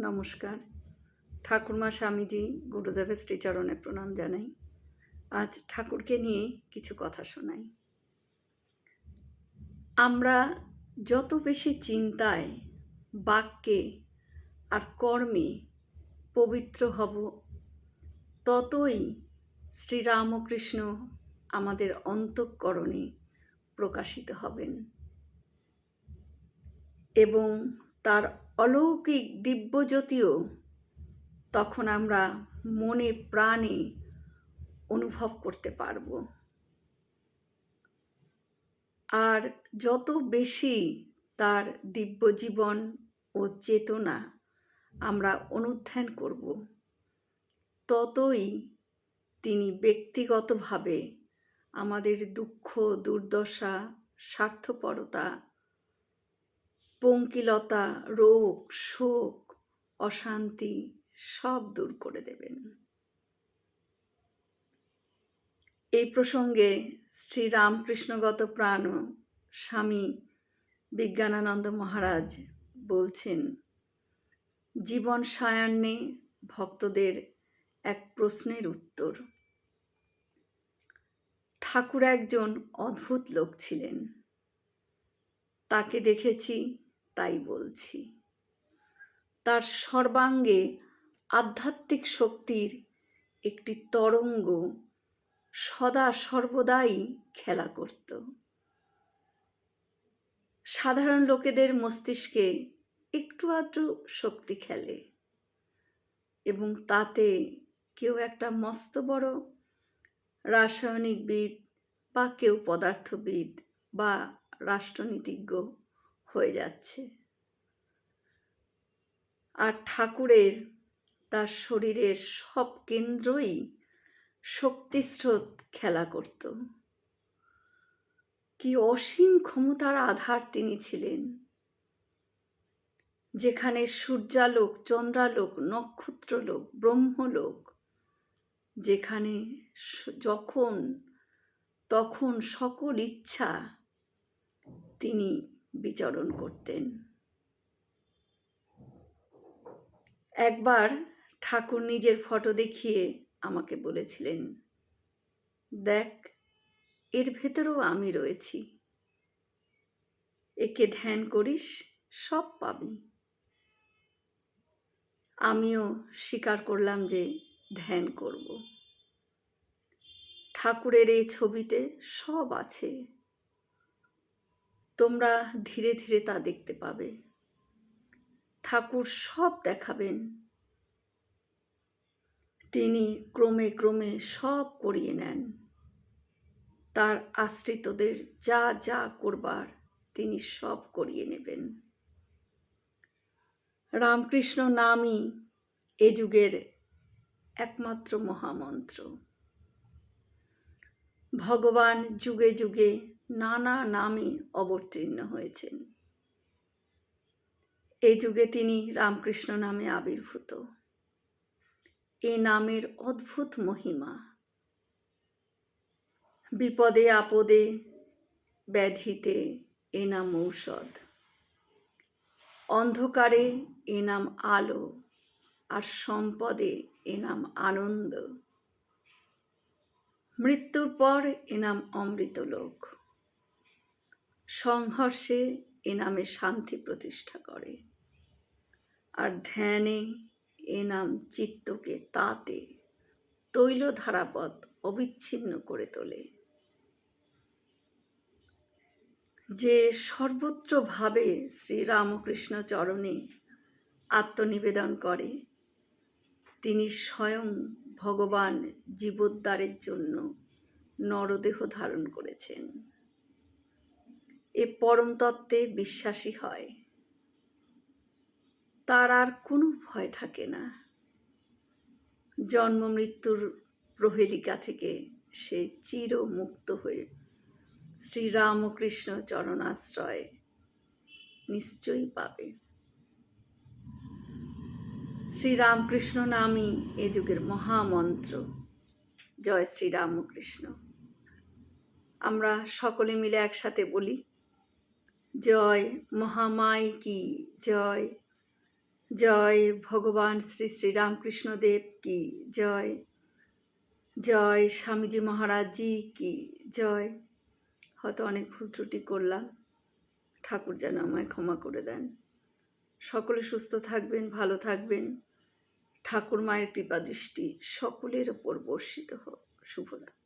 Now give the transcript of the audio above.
নমস্কার। ঠাকুরমা স্বামীজি গুরুদেবের শ্রীচরণে প্রণাম জানাই। আজ ঠাকুরকে নিয়ে কিছু কথা শোনাই। আমরা যত বেশি চিন্তায়, বাক্যে আর কর্মে পবিত্র হব, ততই শ্রীরামকৃষ্ণ আমাদের অন্তঃকরণে প্রকাশিত হবেন। এবং তার অলৌকিক দিব্যজ্যোতিও তখন আমরা মনে প্রাণে অনুভব করতে পারব। আর যত বেশি তার দিব্য জীবন ও চেতনা আমরা অনুধ্যান করব, ততই তিনি ব্যক্তিগতভাবে আমাদের দুঃখ, দুর্দশা, স্বার্থপরতা পঙ্কিলতা, রোগ, শোক, অশান্তি সব দূর করে দেবেন। এই প্রসঙ্গে শ্রী রামকৃষ্ণগত প্রাণ স্বামী বিজ্ঞানানন্দ মহারাজ বলছেন, জীবন সায়ান্নে ভক্তদের এক প্রশ্নের উত্তর। ঠাকুর একজন অদ্ভুত লোক ছিলেন। তাকে দেখেছি তাই বলছি। তার সর্বাঙ্গে আধ্যাত্মিক শক্তির একটি তরঙ্গ সদা সর্বদাই খেলা করত। সাধারণ লোকেদের মস্তিষ্কে একটু আধটু শক্তি খেলে এবং তাতে কেউ একটা মস্ত বড় রাসায়নিকবিদ বা কেউ পদার্থবিদ বা রাষ্ট্রনীতিজ্ঞ হয়ে যাচ্ছে। আর ঠাকুরের তার শরীরের সব কেন্দ্রই শক্তিস্রোত খেলা করত। কি অসীম ক্ষমতার আধার তিনি ছিলেন। যেখানে সূর্যালোক, চন্দ্রালোক, নক্ষত্রলোক, ব্রহ্মলোক, যেখানে যখন, তখন সকল ইচ্ছা তিনি বিচরণ করতেন। একবার ঠাকুর নিজের ফটো দেখিয়ে আমাকে বলেছিলেন, দেখ, এর ভেতরেও আমি রয়েছি। একে ধ্যান করিস, সব পাবি। আমিও স্বীকার করলাম যে ধ্যান করব। ঠাকুরের এই ছবিতে সব আছে। তোমরা ধীরে ধীরে তা দেখতে পাবে। ঠাকুর সব দেখাবেন। তিনি ক্রমে ক্রমে সব করিয়ে নেন। তার আশ্রিতদের যা যা করবার তিনি সব করিয়ে নেবেন। রামকৃষ্ণ নামই এ যুগের একমাত্র মহামন্ত্র। ভগবান যুগে যুগে নানা নামে অবতীর্ণ হয়েছেন। এই যুগে তিনি রামকৃষ্ণ নামে আবির্ভূত। এ নামের অদ্ভুত মহিমা। বিপদে আপদে ব্যাধিতে এ নাম ঔষধ। অন্ধকারে এ নাম আলো, আর সম্পদে এ নাম আনন্দ। মৃত্যুর পর এ নাম অমৃত লোক সংঘর্ষে এ নামে শান্তি প্রতিষ্ঠা করে। আর ধ্যানে এ নাম চিত্তকে তাতে তৈল ধারাপথ অবিচ্ছিন্ন করে তোলে। যে সর্বত্রভাবে শ্রীরামকৃষ্ণ চরণে আত্মনিবেদন করে, তিনি স্বয়ং ভগবান জীবোদ্ধারের জন্য নরদেহ ধারণ করেছেন। এ পরম তত্ত্বে বিশ্বাসী হয়। তার আর কোনো ভয় থাকে না। জন্ম মৃত্যুর প্রহেলিকা থেকে সে চির মুক্ত হয়ে শ্রীরামকৃষ্ণ চরণাশ্রয় নিশ্চয়ই পাবে। শ্রীরামকৃষ্ণ নামই এ যুগের মহামন্ত্র। জয় শ্রীরামকৃষ্ণ আমরা সকলে মিলে একসাথে বলি জয় মহামাই কি জয়? জয় ভগবান শ্রী শ্রী রামকৃষ্ণদেব কি জয়? জয় স্বামীজি মহারাজ জি কি জয়? হয়তো অনেক ভুল ত্রুটি করলাম। ঠাকুর যেন আমায় ক্ষমা করে দেন। সকলে সুস্থ থাকবেন, ভালো থাকবেন। ঠাকুর মায়ের কৃপা দৃষ্টি সকলের ওপর বর্ষিত হোক। শুভরাত্রি।